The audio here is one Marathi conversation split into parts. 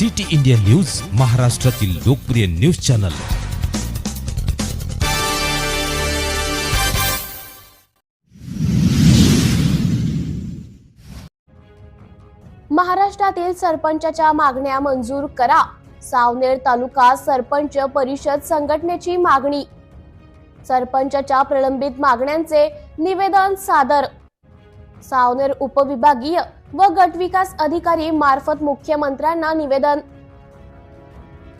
सिटी इंडिया न्यूज महाराष्ट्रातील लोकप्रिय न्यूज चॅनल. महाराष्ट्रातील सरपंचाच्या मागण्या मंजूर करा. सावनेर तालुका सरपंच परिषद संघटनेची मागणी. सरपंचाच्या प्रलंबित मागण्यांचे निवेदन सादर. सावनेर उपविभागीय व गटविकास अधिकारी मार्फत मुख्यमंत्र्यांना निवेदन.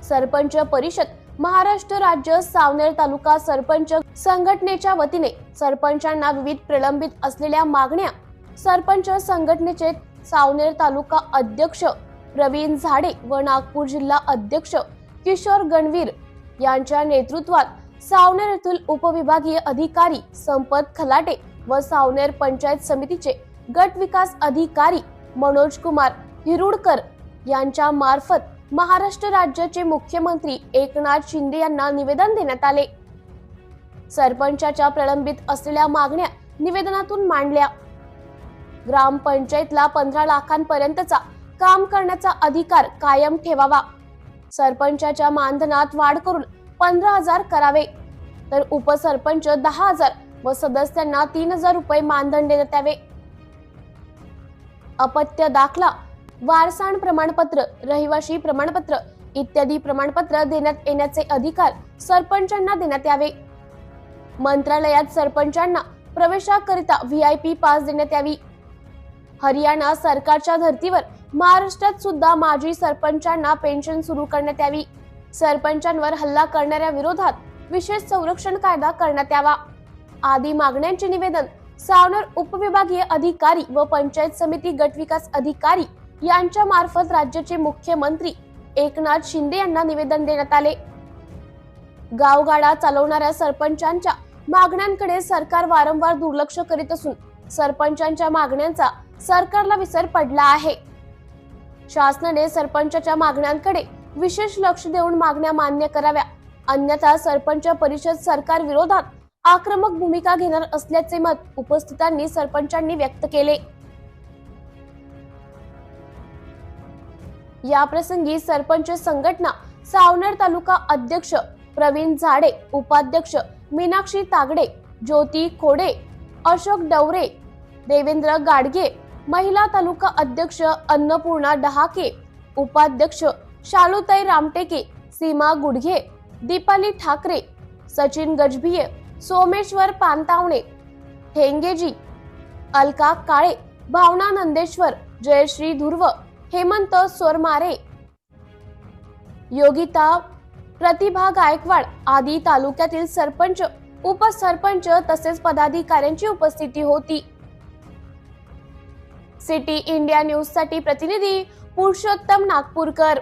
सरपंच परिषद महाराष्ट्र राज्य सावनेर तालुका सरपंच संघटनेच्या वतीने सरपंचांना विविध प्रलंबित असलेल्या मागण्या. सरपंच संघटनेचे सावनेर तालुका अध्यक्ष प्रवीण झाडे व नागपूर जिल्हा अध्यक्ष किशोर गणवीर यांच्या नेतृत्वात सावनेर येथील उपविभागीय अधिकारी संपत खलाटे व सावनेर पंचायत समितीचे गट विकास अधिकारी मनोज कुमार हिरुडकर यांच्या मार्फत महाराष्ट्र राज्याचे मुख्यमंत्री एकनाथ शिंदे यांना निवेदन देण्यात आले. सरपंचाच्या प्रलंबित असलेल्या मागण्या निवेदनातून मांडल्या. ग्रामपंचायतला पंधरा लाखांपर्यंतचा काम करण्याचा अधिकार कायम ठेवावा. सरपंचाच्या मानधनात वाढ करून पंधरा हजार करावे. तर उपसरपंच दहा हजार व सदस्यांना तीन हजार रुपये मानधन देण्यात यावे. अपत्य दाखला वारसाण प्रमाणपत्र रहिवाशी प्रमाणपत्र इत्यादी प्रमाणपत्र देण्यात येण्याचे अधिकार सरपंचांना देण्यात यावे. मंत्रालयात सरपंचांना प्रवेशाकरिता व्ही आय पी पास देण्यात यावी. हरियाणा सरकारच्या धर्तीवर महाराष्ट्रात सुद्धा माजी सरपंचांना पेन्शन सुरू करण्यात यावी. सरपंचांवर हल्ला करणाऱ्या विरोधात विशेष संरक्षण कायदा करण्यात यावा. आदी मागण्यांचे निवेदन सावनेर उपविभागीय अधिकारी व पंचायत समिती गटविकास अधिकारी यांच्या मार्फत राज्याचे मुख्यमंत्री एकनाथ शिंदे यांना निवेदन देण्यात आले. गावगाडा चालवणाऱ्या सरपंचांच्या मागण्यांकडे सरकार वारंवार दुर्लक्ष करीत असून सरपंचांच्या मागण्यांचा सरकारला विसर पडला आहे. शासनाने सरपंचाच्या मागण्यांकडे विशेष लक्ष देऊन मागण्या मान्य कराव्या. अन्यथा सरपंच परिषद सरकार विरोधात आक्रमक भूमिका घेणार असल्याचे मत उपस्थितांनी सरपंचांनी व्यक्त केले. या प्रसंगी सरपंच संघटना सावनेर तालुका अध्यक्ष प्रवीण झाडे उपाध्यक्ष मीनाक्षी तागडे ज्योती खोडे अशोक डवरे देवेंद्र गाडगे महिला तालुका अध्यक्ष अन्नपूर्णा डहाके उपाध्यक्ष शालुताई रामटेके सीमा गुडघे दीपाली ठाकरे सचिन गजभिये सोमेश्वर पानतावणे ठेंगेजी अलका काळे भावना नंदेश्वर जयश्री धुर्व हेमंत सोरमारे योगिता प्रतिभा गायकवाड आदी तालुक्यातील सरपंच उपसरपंच तसेच पदाधिकाऱ्यांची उपस्थिती होती. सिटी इंडिया न्यूजसाठी प्रतिनिधी पुरुषोत्तम नागपूरकर.